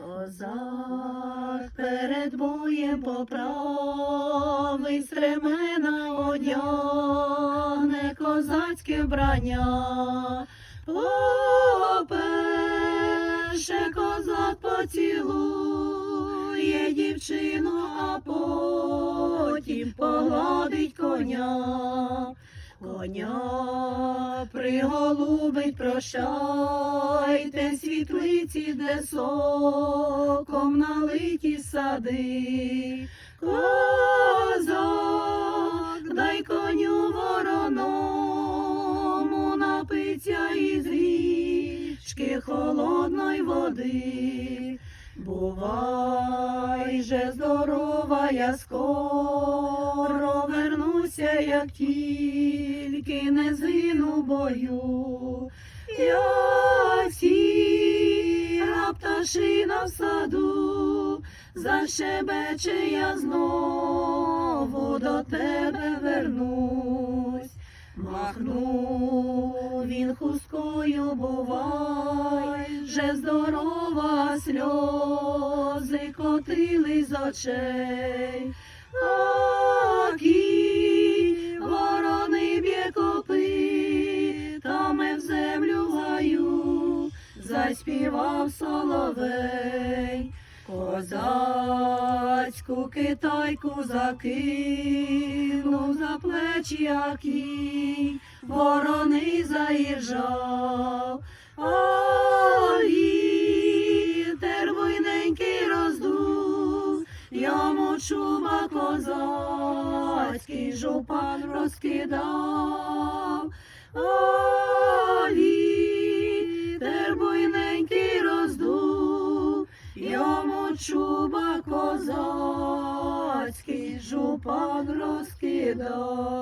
Козак перед боєм поправий стремена одягне козацьке вбрання. По-перше, козак поцілує дівчину, а потім погладить коня. Коня приголубить, прощайте, світлиці, де соком налиті сади. Козак, дай коню вороному напиться із річки холодної води. Бувай же здорова, я скоро вернуся, як тільки не згину в бою. Я сіра пташина в саду, защебече я знову до тебе вернусь. Махнув він хусткою, бувай, же здорова сльози котили з очей. Заспівав соловей. Козацьку китайку закинув за плечі, а кінь ворони заїжджав, а вітер буйненький роздув, йому чуба козацький жупан розкидав, буйненький роздув, йому чуба козацький жупан розкидав.